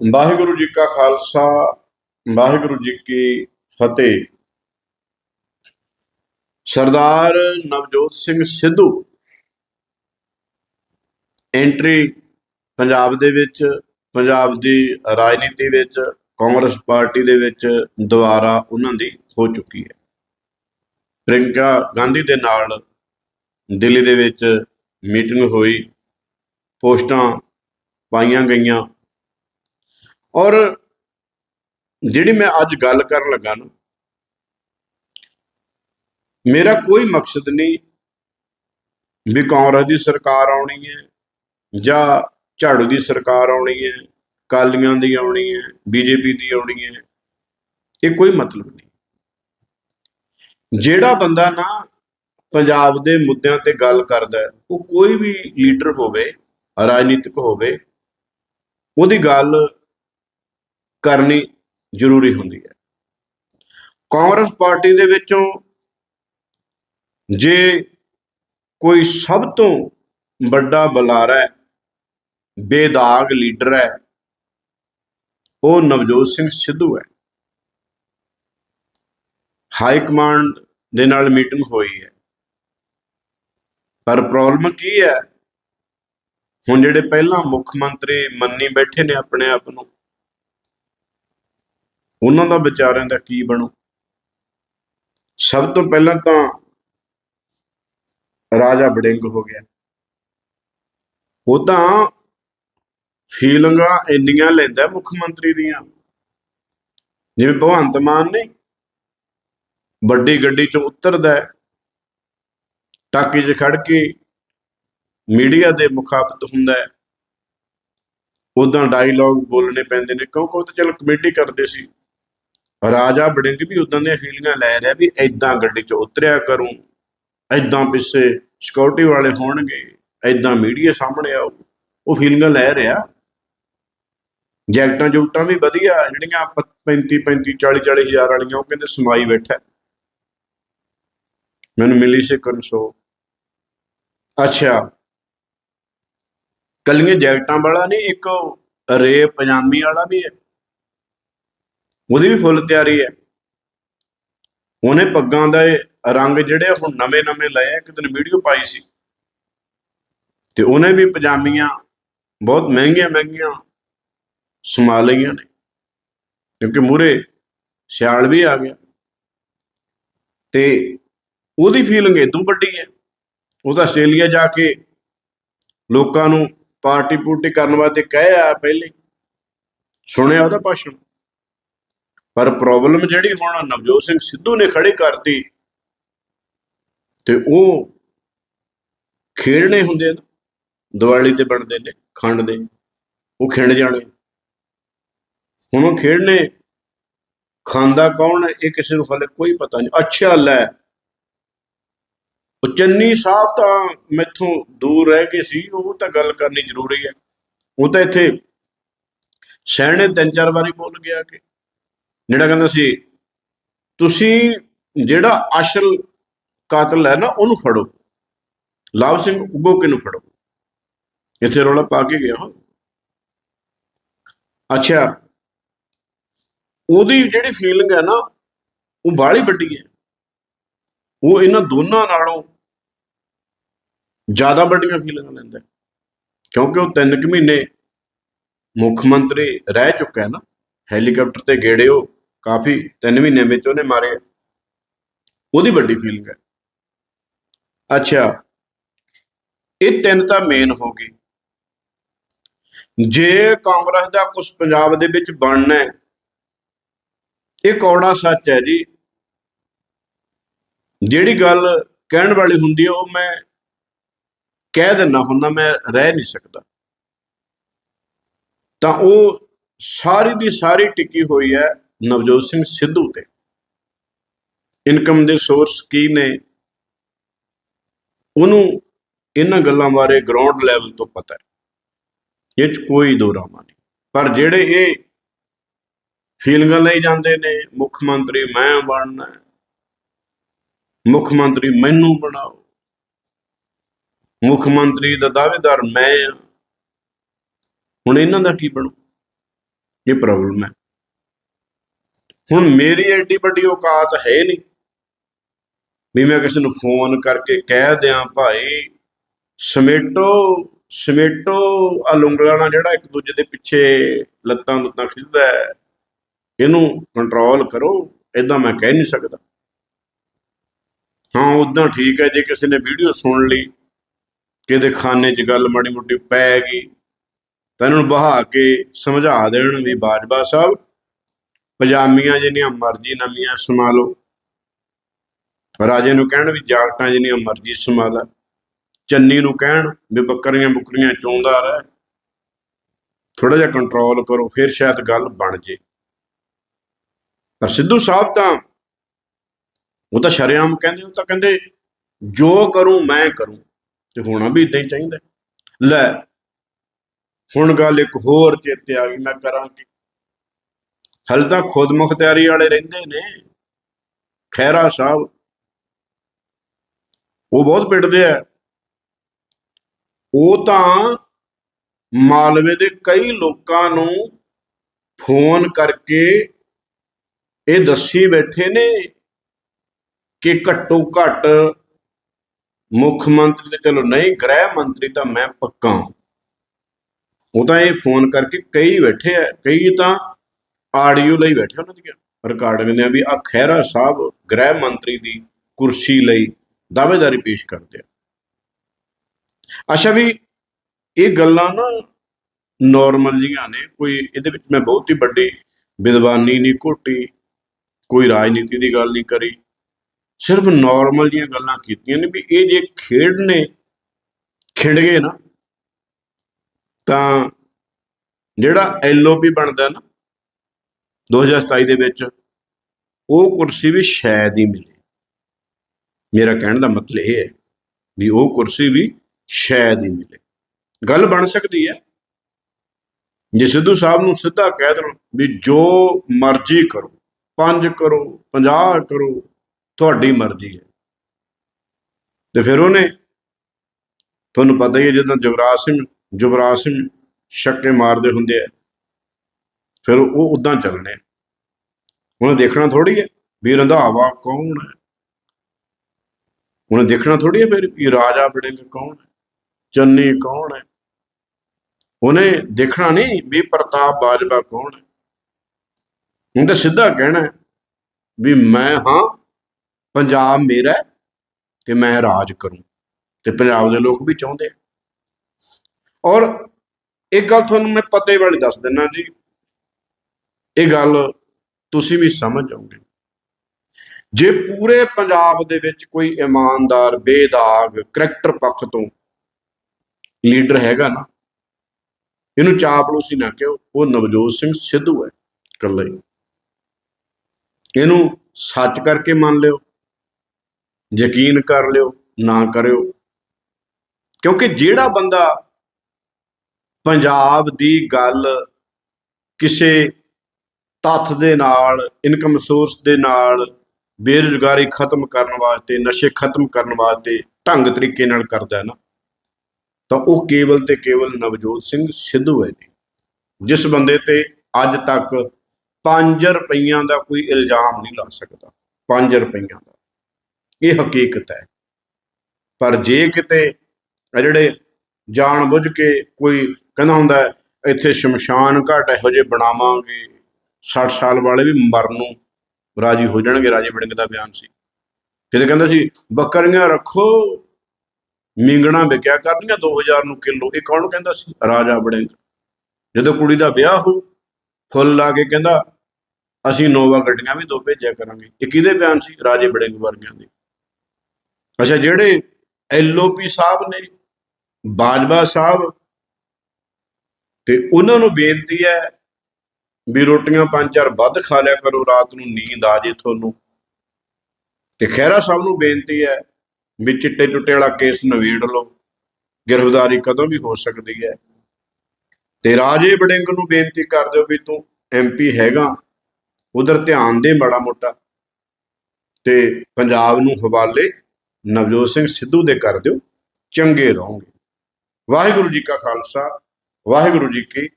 ਵਾਹਿਗੁਰੂ ਜੀ ਕਾ ਖਾਲਸਾ, ਵਾਹਿਗੁਰੂ ਜੀ ਕੀ ਫਤਿਹ। ਸਰਦਾਰ ਨਵਜੋਤ ਸਿੰਘ ਸਿੱਧੂ ਐਂਟਰੀ ਪੰਜਾਬ ਦੇ ਵਿੱਚ, ਪੰਜਾਬ ਦੀ ਰਾਜਨੀਤੀ ਵਿੱਚ, ਕਾਂਗਰਸ ਪਾਰਟੀ ਦੇ ਵਿੱਚ ਦੁਬਾਰਾ ਉਹਨਾਂ ਦੀ ਹੋ ਚੁੱਕੀ ਹੈ। ਪ੍ਰਿੰਕਾ ਗਾਂਧੀ ਦੇ ਨਾਲ ਦਿੱਲੀ ਦੇ ਵਿੱਚ ਮੀਟਿੰਗ ਹੋਈ, ਪੋਸਟਾਂ ਪਾਈਆਂ ਗਈਆਂ। ਔਰ ਜਿਹੜੀ ਮੈਂ ਅੱਜ ਗੱਲ ਕਰਨ ਲੱਗਾ ਨਾ ਮੇਰਾ ਕੋਈ ਮਕਸਦ ਨਹੀਂ ਵੀ ਕਾਂਗਰਸ ਦੀ ਸਰਕਾਰ ਆਉਣੀ ਹੈ ਜਾਂ ਝਾੜੂ ਦੀ ਸਰਕਾਰ ਆਉਣੀ ਹੈ ਕਾਲੀਆਂ ਦੀ ਆਉਣੀ ਹੈ ਬੀਜੇਪੀ ਦੀ ਆਉਣੀ ਹੈ ਇਹ ਕੋਈ ਮਤਲਬ ਨਹੀਂ। ਜਿਹੜਾ ਬੰਦਾ ਨਾ ਪੰਜਾਬ ਦੇ ਮੁੱਦਿਆਂ ਤੇ ਗੱਲ ਕਰਦਾ ਹੈ, ਉਹ ਕੋਈ ਵੀ ਲੀਡਰ ਹੋਵੇ ਰਾਜਨੀਤਿਕ ਹੋਵੇ ਉਹਦੀ ਗੱਲ ਕਰਨੀ ਜ਼ਰੂਰੀ ਹੁੰਦੀ ਹੈ। ਕਾਂਗਰਸ ਪਾਰਟੀ ਦੇ ਵਿੱਚੋਂ ਜੇ ਕੋਈ ਸਭ ਤੋਂ ਵੱਡਾ ਬੁਲਾਰਾ ਹੈ, ਬੇਦਾਗ ਲੀਡਰ ਹੈ, ਉਹ ਨਵਜੋਤ ਸਿੰਘ ਸਿੱਧੂ ਹੈ। ਹਾਈ ਕਮਾਂਡ ਦੇ ਨਾਲ ਮੀਟਿੰਗ ਹੋਈ ਹੈ। ਪਰ ਪ੍ਰੋਬਲਮ ਕੀ ਹੈ? ਹੁਣ ਜਿਹੜੇ ਪਹਿਲਾਂ ਮੁੱਖ ਮੰਤਰੀ ਮੰਨੀ ਬੈਠੇ ਨੇ ਆਪਣੇ ਆਪ ਨੂੰ ਉਹਨਾਂ ਦਾ ਵਿਚਾਰਿਆਂ ਦਾ ਕੀ ਬਣੂ? ਸਭ ਤੋਂ ਪਹਿਲਾਂ ਤਾਂ ਰਾਜਾ ਬੜਿੰਗ ਹੋ ਗਿਆ। ਉਹ ਤਾਂ ਫੀਲਿੰਗਾਂ ਇੰਨੀਆਂ ਲੈਂਦਾ ਮੁੱਖ ਮੰਤਰੀ ਦੀਆਂ। ਜਿਵੇਂ ਭਗਵੰਤ ਮਾਨ ਨੇ ਵੱਡੀ ਗੱਡੀ ਚੋਂ ਉਤਰਦਾ ਟਾਕੀ 'ਚ ਖੜ ਕੇ ਮੀਡੀਆ ਦੇ ਮੁਖਾਤਬ ਹੁੰਦਾ ਹੈ। ਉਦਾਂ ਡਾਇਲੌਗ ਬੋਲਣੇ ਪੈਂਦੇ ਨੇ। ਕਿਉਂਕਿ ਉਹ ਤਾਂ ਚਲ ਕਮੇਟੀ ਕਰਦੇ ਸੀ। ਰਾਜਾ ਬੜਿੰਗ ਵੀ ਉਦਾਂ ਦੀਆਂ ਫੀਲਿੰਗਾਂ ਲੈ ਰਿਹਾ ਵੀ ਐਦਾਂ ਗੱਡੀ 'ਚ ਉਤਰਿਆ ਕਰੂੰ ਐਦਾਂ ਪਿੱਛੇ ਸਿਕਿਉਰਿਟੀ ਵਾਲੇ ਹੋਣਗੇ ਐਦਾਂ ਮੀਡੀਆ ਸਾਹਮਣੇ ਆਉ ਉਹ ਫੀਲਿੰਗਾਂ ਲੈ ਰਿਹਾ। ਜੈਕਟਾਂ ਜੁਕਟਾਂ ਵੀ ਵਧੀਆ, ਜਿਹੜੀਆਂ 35 35 40 40 ਹਜ਼ਾਰ ਵਾਲੀਆਂ, ਉਹ ਕਹਿੰਦੇ ਸਮਾਈ ਬੈਠਾ ਮੈਨੂੰ ਮਿਲੀ ਸੀ ਕਨਸੋ ਅੱਛਾ। ਕੱਲੀਆਂ ਜੈਕਟਾਂ ਵਾਲਾ ਨਹੀਂ, ਇੱਕ ਰੇ ਪਜਾਮੀ ਵਾਲਾ ਵੀ ਹੈ। ਉਹਦੀ ਵੀ ਫੁੱਲ ਤਿਆਰੀ ਹੈ। ਉਹਨੇ ਪੱਗਾਂ ਦਾ ਇਹ ਰੰਗ ਜਿਹੜੇ ਹੁਣ ਨਵੇਂ ਨਵੇਂ ਲਏ ਆ। ਇੱਕ ਦਿਨ ਵੀਡੀਓ ਪਾਈ ਸੀ। ਤੇ ਉਹਨੇ ਵੀ ਪਜਾਮੀਆਂ ਬਹੁਤ ਮਹਿੰਗੀਆਂ ਮਹਿੰਗੀਆਂ ਸਮਾ ਲਈਆਂ ਨੇ। ਕਿਉਂਕਿ ਮੂਰੇ ਸਿਆਲ ਵੀ ਆ ਗਿਆ। ਤੇ ਉਹਦੀ ਫੀਲਿੰਗ ਇਦੋਂ ਵੱਡੀ ਹੈ। ਉਹ ਤਾਂ ਆਸਟ੍ਰੇਲੀਆ ਜਾ ਕੇ ਲੋਕਾਂ ਨੂੰ ਪਾਰਟੀ ਪੂਰਟੀ ਕਰਨ ਵਾਸਤੇ ਕਹਿ ਆ ਪਹਿਲੇ। ਸੁਣਿਆ ਉਹਦਾ ਭਾਸ਼ਣ? ਪਰ ਪ੍ਰੋਬਲਮ ਜਿਹੜੀ ਹੁਣ ਨਵਜੋਤ ਸਿੰਘ ਸਿੱਧੂ ਨੇ ਖੜੇ ਕਰਤੀ ਤੇ ਉਹ ਖੇਡਣੇ ਹੁੰਦੇ ਨੇ, ਦੀਵਾਲੀ ਤੇ ਬਣਦੇ ਨੇ, ਖੰਡ ਦੇ, ਉਹ ਖਿੰਡ ਜਾਣੇ। ਹੁਣ ਉਹ ਖੇਡਣੇ, ਖਾਂਦਾ ਕੌਣ ਹੈ, ਇਹ ਕਿਸੇ ਨੂੰ ਹਾਲੇ ਕੋਈ ਪਤਾ ਨਹੀਂ। ਅੱਛਾ ਲੈ, ਉਹ ਚੰਨੀ ਸਾਹਿਬ ਤਾਂ ਮੈਥੋਂ ਦੂਰ ਰਹਿ ਗਏ ਸੀ, ਉਹ ਤਾਂ ਗੱਲ ਕਰਨੀ ਜ਼ਰੂਰੀ ਹੈ। ਉਹ ਤਾਂ ਇੱਥੇ ਸਹਿਣੇ ਤਿੰਨ ਚਾਰ ਵਾਰੀ ਬੋਲ ਗਿਆ ਕਿ ਜਿਹੜਾ ਕਹਿੰਦਾ ਸੀ, ਤੁਸੀਂ ਜਿਹੜਾ ਅਸਲ ਕਾਤਲ ਹੈ ਨਾ, ਉਹਨੂੰ ਫੜੋ। ਲਾਭ ਸਿੰਘ ਉਗੋਕੇ ਨੂੰ ਫੜੋ? ਇੱਥੇ ਰੌਲਾ ਪਾ ਕੇ ਗਿਆ ਹਾਂ ਅੱਛਾ, ਉਹਦੀ ਜਿਹੜੀ ਫੀਲਿੰਗ ਹੈ ਨਾ, ਉਹ ਬਾਹਲੀ ਵੱਡੀ ਹੈ। ਉਹ ਇਹਨਾਂ ਦੋਨਾਂ ਨਾਲੋਂ ਜ਼ਿਆਦਾ ਵੱਡੀਆਂ ਫੀਲਿੰਗਾਂ ਲੈਂਦਾ ਕਿਉਂਕਿ ਉਹ ਤਿੰਨ ਕੁ ਮਹੀਨੇ ਮੁੱਖ ਮੰਤਰੀ ਰਹਿ ਚੁੱਕਾ ਹੈ ਨਾ, ਹੈਲੀਕਾਪਟਰ ਤੇ ਗੇੜੇ ਉਹ। ਕਾਫੀ ਤਿੰਨ ਮਹੀਨੇ ਵਿੱਚ ਉਹਨੇ ਮਾਰੇ। ਉਹਦੀ ਵੱਡੀ ਫੀਲਿੰਗ ਹੈ। ਅੱਛਾ। ਇਹ ਤਿੰਨ ਤਾਂ ਮੇਨ ਹੋ ਗਏ। ਜੇ ਕਾਂਗਰਸ ਦਾ ਕੁਝ ਪੰਜਾਬ ਦੇ ਵਿੱਚ ਬਣਨਾ ਹੈ, ਇਹ ਕੌੜਾ ਸੱਚ ਹੈ ਜੀ। ਜਿਹੜੀ ਗੱਲ ਕਹਿਣ ਵਾਲੀ ਹੁੰਦੀ ਹੈ, ਉਹ ਮੈਂ ਕਹਿ ਦਿੰਦਾ ਹੁੰਦਾ, ਮੈਂ ਰਹਿ ਨਹੀਂ ਸਕਦਾ। ਤਾਂ ਉਹ ਸਾਰੀ ਦੀ ਸਾਰੀ ਟਿੱਕੀ ਹੋਈ ਹੈ। ਨਵਜੋਤ ਸਿੰਘ ਸਿੱਧੂ ਤੇ। ਇਨਕਮ ਦੇ ਸੋਰਸ ਕੀ ਨੇ? ਉਹਨੂੰ ਇਹਨਾਂ ਗੱਲਾਂ ਬਾਰੇ ਗਰਾਊਂਡ ਲੈਵਲ ਤੋਂ ਪਤਾ ਹੈ। ਇਹ ਚ ਕੋਈ ਦੋ ਰਾਮਾ ਨਹੀਂ। ਪਰ ਜਿਹੜੇ ਇਹ ਫੀਲਿੰਗਾਂ ਲਈ ਜਾਂਦੇ ਨੇ, ਮੁੱਖ ਮੰਤਰੀ ਮੈਂ ਬਣਨਾ ਮੁੱਖ ਮੰਤਰੀ ਮੈਨੂੰ ਬਣਾਓ, ਮੁੱਖ ਮੰਤਰੀ ਦਾ ਦਾਅਵੇਦਾਰ ਮੈਂ ਹਾਂ, ਹੁਣ ਇਹਨਾਂ ਦਾ ਕੀ ਬਣੂ? ਇਹ ਪ੍ਰੋਬਲਮ ਹੈ। ਹੁਣ ਮੇਰੀ ਐਡੀ ਵੱਡੀ ਔਕਾਤ ਹੈ ਨਹੀਂ। ਵੀ ਮੈਂ ਕਿਸੇ ਨੂੰ ਫੋਨ ਕਰਕੇ ਕਹਿ ਦਿਆਂ, ਭਾਈ, ਸਮੇਟੋ ਸਮੇਟੋ ਆ ਲੁੰਗਲਾ ਨਾਲ ਜਿਹੜਾ ਇੱਕ ਦੂਜੇ ਦੇ ਪਿੱਛੇ ਲੱਤਾਂ ਲੁੱਤਾਂ ਖਿੱਚਦਾ ਹੈ, ਇਹਨੂੰ ਕੰਟਰੋਲ ਕਰੋ ਇਦਾਂ ਮੈਂ ਕਹਿ ਨਹੀਂ ਸਕਦਾ। ਹਾਂ ਉਦਾਂ ਠੀਕ ਹੈ, ਜੇ ਕਿਸੇ ਨੇ ਵੀਡੀਓ ਸੁਣ ਲਈ ਕਿਤੇ ਖਾਨੇ 'ਚ ਗੱਲ ਮਾੜੀ ਮੋਟੀ ਪੈ ਗਈ, ਤਾਂ ਇਹਨਾਂ ਨੂੰ ਬਹਾ ਕੇ ਸਮਝਾ ਦੇਣ ਵੀ ਬਾਜਵਾ ਸਾਹਿਬ ਪਜਾਮੀਆਂ ਜਿੰਨੀਆਂ ਮਰਜ਼ੀ ਨਵੀਆਂ ਸਮਾ ਲਓ। ਰਾਜੇ ਨੂੰ ਕਹਿਣ ਵੀ ਜਾਕਟਾਂ ਜਿੰਨੀਆਂ ਮਰਜ਼ੀ ਸਮਾ ਲੈ। ਚੰਨੀ ਨੂੰ ਕਹਿਣ ਵੀ ਬੱਕਰੀਆਂ ਬੁੱਕਰੀਆਂ ਚੋਂਦਾ ਰਹਿ। ਥੋੜਾ ਜਿਹਾ ਕੰਟਰੋਲ ਕਰੋ, ਫਿਰ ਸ਼ਾਇਦ ਗੱਲ ਬਣ ਜੇ। ਪਰ ਸਿੱਧੂ ਸਾਹਿਬ ਤਾਂ, ਉਹ ਤਾਂ ਸ਼ਰੇਆਮ ਕਹਿੰਦੇ, ਉਹ ਤਾਂ ਕਹਿੰਦੇ, ਜੋ ਕਰੂੰ ਮੈਂ ਕਰੂੰ, ਤੇ ਹੋਣਾ ਵੀ ਇਦਾਂ ਹੀ ਚਾਹੀਦਾ। ਲੈ, ਹੁਣ ਗੱਲ ਇੱਕ ਹੋਰ ਚੇਤੇ ਆ ਗਈ, ਮੈਂ ਕਰਾਂ ਕਿ? ਹਲ ਤਾਂ ਖੁਦ ਮੁਖਤਿਆਰੀ ਵਾਲੇ ਰਹਿੰਦੇ ਨੇ। ਖੈਰਾ ਸਾਹਿਬ, ਉਹ ਬਹੁਤ ਪਿੱਟਦੇ ਆ। ਉਹ ਤਾਂ ਮਾਲਵੇ ਦੇ ਕਈ ਲੋਕਾਂ ਨੂੰ ਫੋਨ ਕਰਕੇ ਇਹ ਦੱਸੀ ਬੈਠੇ ਨੇ ਕਿ ਘੱਟੋ ਘੱਟ ਮੁੱਖ ਮੰਤਰੀ ਤੇ ਚਲੋ ਨਹੀਂ, ਗ੍ਰਹਿ ਮੰਤਰੀ ਤਾਂ ਮੈਂ ਪੱਕਾ ਉਹ ਤਾਂ ਇਹ ਫੋਨ ਕਰਕੇ ਕਈ ਬੈਠੇ ਆ। ਕਈ ਤਾਂ ਆਡੀਓ ਲਈ ਬੈਠੇ ਉਹਨਾਂ ਦੀਆਂ। ਰਿਕਾਰਡਿੰਗ ਨੇ ਵੀ ਆ ਖਹਿਰਾ ਸਾਹਿਬ ਗ੍ਰਹਿ ਮੰਤਰੀ ਦੀ ਕੁਰਸੀ ਲਈ ਦਾਅਵੇਦਾਰੀ ਪੇਸ਼ ਕਰਦੇ ਆ। ਅੱਛਾ ਵੀ ਇਹ ਗੱਲਾਂ ਨਾ ਨਾਰਮਲ ਜੀਆਂ ਨੇ, ਕੋਈ ਇਹਦੇ ਵਿੱਚ ਮੈਂ ਬਹੁਤ ਹੀ ਵੱਡੀ ਵਿਦਵਾਨੀ ਨਹੀਂ ਘੋਟੀ, ਕੋਈ ਰਾਜਨੀਤੀ ਦੀ ਗੱਲ ਨਹੀਂ ਕਰੀ। ਸਿਰਫ ਨਾਰਮਲ ਜੀਆਂ ਗੱਲਾਂ ਕੀਤੀਆਂ ਨੇ ਵੀ ਇਹ ਜੇ ਖੇਡ ਨੇ ਖਿੰਡ ਗਏ ਨਾ, ਤਾਂ ਜਿਹੜਾ ਐਲਓਪੀ ਬਣਦਾ ਨਾ 2027 ਦੇ ਵਿੱਚ ਉਹ ਕੁਰਸੀ ਵੀ ਸ਼ਾਇਦ ਹੀ ਮਿਲੇ। ਮੇਰਾ ਕਹਿਣ ਦਾ ਮਤਲਬ ਇਹ ਹੈ ਵੀ ਉਹ ਕੁਰਸੀ ਵੀ ਸ਼ਾਇਦ ਹੀ ਮਿਲੇ। ਗੱਲ ਬਣ ਸਕਦੀ ਹੈ। ਜੇ ਸਿੱਧੂ ਸਾਹਿਬ ਨੂੰ ਸਿੱਧਾ ਕਹਿ ਦੇਣ ਵੀ ਜੋ ਮਰਜ਼ੀ ਕਰੋ, ਪੰਜ ਕਰੋ 50 ਕਰੋ, ਤੁਹਾਡੀ ਮਰਜ਼ੀ ਹੈ। ਤੇ ਫਿਰ ਉਹਨੇ ਤੁਹਾਨੂੰ ਪਤਾ ਹੀ ਹੈ ਜਦੋਂ ਜਗਰਾਜ ਸਿੰਘ, ਜੁਵਰਾਜ ਸਿੰਘ ਛੱਕੇ ਮਾਰਦੇ ਹੁੰਦੇ ਆ। ਫਿਰ ਉਹ ਉਦਾਂ ਚੱਲਣੇ। ਆ। ਉਹਨੇ ਦੇਖਣਾ ਥੋੜੀ ਹੈ ਵੀ ਰੰਧਾਵਾ ਕੌਣ ਹੈ। ਉਹਨੇ ਦੇਖਣਾ ਥੋੜੀ ਹੈ ਫਿਰ ਵੀ ਰਾਜਾ ਬੜਿੰਗ ਕੌਣ ਹੈ, ਚੰਨੀ ਕੌਣ ਹੈ। ਉਹਨੇ ਦੇਖਣਾ ਨਹੀਂ ਵੀ ਪ੍ਰਤਾਪ ਬਾਜਵਾ ਕੌਣ ਹੈ। ਹੁਣ ਤਾਂ ਸਿੱਧਾ ਕਹਿਣਾ ਵੀ ਮੈਂ ਹਾਂ, ਪੰਜਾਬ ਮੇਰਾ ਤੇ ਮੈਂ ਰਾਜ ਕਰੂੰ। ਤੇ ਪੰਜਾਬ ਦੇ ਲੋਕ ਵੀ ਚਾਹੁੰਦੇ ਆ। ਔਰ ਇੱਕ ਗੱਲ ਤੁਹਾਨੂੰ ਮੈਂ ਪਤੇ ਵਾਲੀ ਦੱਸ ਦਿੰਨਾ ਜੀ ਇਹ ਗੱਲ ਤੁਸੀਂ ਵੀ ਸਮਝ ਜਾਓਗੇ ਜੇ ਪੂਰੇ ਪੰਜਾਬ ਦੇ ਵਿੱਚ ਕੋਈ ਇਮਾਨਦਾਰ, ਬੇਦਾਗ ਕਰੈਕਟਰ ਪੱਖ ਤੋਂ ਲੀਡਰ ਹੈਗਾ ਨਾ, ਇਹਨੂੰ ਚਾਪਲੂਸੀ ਨਾ ਕਿਉਂ, ਉਹ ਨਵਜੋਤ ਸਿੰਘ ਸਿੱਧੂ ਹੈ ਇਕੱਲਾ ਹੀ। ਇਹਨੂੰ ਸੱਚ ਕਰਕੇ ਮੰਨ ਲਿਓ, ਯਕੀਨ ਕਰ ਲਿਓ, ਨਾ ਕਰਿਓ। ਕਿਉਂਕਿ ਜਿਹੜਾ ਬੰਦਾ ਪੰਜਾਬ ਦੀ ਗੱਲ ਕਿਸੇ ਤੱਥ ਦੇ ਨਾਲ ਇਨਕਮ ਸੋਰਸ ਦੇ ਨਾਲ ਬੇਰੁਜ਼ਗਾਰੀ ਖਤਮ ਕਰਨ ਵਾਸਤੇ, ਨਸ਼ੇ ਖਤਮ ਕਰਨ ਵਾਸਤੇ ਢੰਗ ਤਰੀਕੇ ਨਾਲ ਕਰਦਾ ਹੈ ਨਾ, ਤਾਂ ਉਹ ਕੇਵਲ ਤੇ ਕੇਵਲ ਨਵਜੋਤ ਸਿੰਘ ਸਿੱਧੂ ਹੈ ਜੀ। ਜਿਸ ਬੰਦੇ ਤੇ ਅੱਜ ਤੱਕ 5 ਰੁਪਈਆਂ ਦਾ ਕੋਈ ਇਲਜ਼ਾਮ ਨਹੀਂ ਲਾ ਸਕਦਾ 5 ਰੁਪਈਆਂ ਦਾ। ਇਹ ਹਕੀਕਤ ਹੈ। ਪਰ ਜੇ ਕਿਤੇ ਜਿਹੜੇ ਜਾਣ ਬੁੱਝ ਕੇ ਕੋਈ ਕਹਿੰਦਾ ਹੁੰਦਾ ਇੱਥੇ ਸ਼ਮਸ਼ਾਨ ਘਾਟ ਇਹੋ ਜਿਹੇ ਬਣਾਵਾਂਗੇ 60 ਸਾਲ ਵਾਲੇ ਵੀ ਮਰਨ ਨੂੰ ਰਾਜੀ ਹੋ ਜਾਣਗੇ, ਰਾਜੇ ਵੜਿੰਗ ਦਾ ਬਿਆਨ ਸੀ। ਕਿਤੇ ਕਹਿੰਦਾ ਸੀ, ਬੱਕਰੀਆਂ ਰੱਖੋ, ਮਿੰਗਣਾ ਵਿਕਿਆ ਕਰਨੀਆਂ 2000 ਨੂੰ ਕਿਲੋ। ਇਹ ਕੌਣ ਕਹਿੰਦਾ ਸੀ? ਰਾਜਾ ਵੜਿੰਗ ਜਦੋਂ ਕੁੜੀ ਦਾ ਵਿਆਹ ਹੋ, ਫੁੱਲ ਲਾ ਕੇ ਕਹਿੰਦਾ, ਅਸੀਂ ਨੋਵਾ ਗੱਡੀਆਂ ਵੀ ਦੋ ਭੇਜਿਆ ਕਰਾਂਗੇ। ਇਹ ਕਿਹਦੇ ਬਿਆਨ ਸੀ? ਰਾਜੇ ਵੜਿੰਗ ਵਰਗਿਆਂ ਦੇ। ਅੱਛਾ, ਜਿਹੜੇ ਐਲਓਪੀ ਸਾਹਿਬ ਨੇ, ਬਾਜਵਾ ਸਾਹਿਬ, ਤੇ ਉਹਨਾਂ ਨੂੰ ਬੇਨਤੀ ਹੈ ਵੀ ਰੋਟੀਆਂ ਪੰਜ ਚਾਰ ਵੱਧ ਖਾ ਲਿਆ ਕਰੋ, ਰਾਤ ਨੂੰ ਨੀਂਦ ਆ ਜੇ ਤੁਹਾਨੂੰ। ਤੇ ਖਹਿਰਾ ਸਾਹਿਬ ਨੂੰ ਬੇਨਤੀ ਹੈ ਵੀ ਚਿੱਟੇ ਚੁੱਟੇ ਵਾਲਾ ਕੇਸ ਨਵੇੜ ਲਓ। ਗ੍ਰਿਫਤਾਰੀ ਕਦੋਂ ਵੀ ਹੋ ਸਕਦੀ ਹੈ। ਤੇ ਰਾਜੇ ਵੜਿੰਗ ਨੂੰ ਬੇਨਤੀ ਕਰ ਦਿਓ ਵੀ ਤੂੰ ਐਮਪੀ ਹੈਗਾ, ਉਧਰ ਧਿਆਨ ਦੇ ਮਾੜਾ ਮੋਟਾ। ਤੇ ਪੰਜਾਬ ਨੂੰ ਹਵਾਲੇ ਨਵਜੋਤ ਸਿੰਘ ਸਿੱਧੂ ਦੇ ਕਰ ਦਿਓ, ਚੰਗੇ ਰਹੋਗੇ। ਵਾਹਿਗੁਰੂ ਜੀ ਕਾ ਖਾਲਸਾ, ਵਾਹਿਗੁਰੂ ਜੀ ਕੀ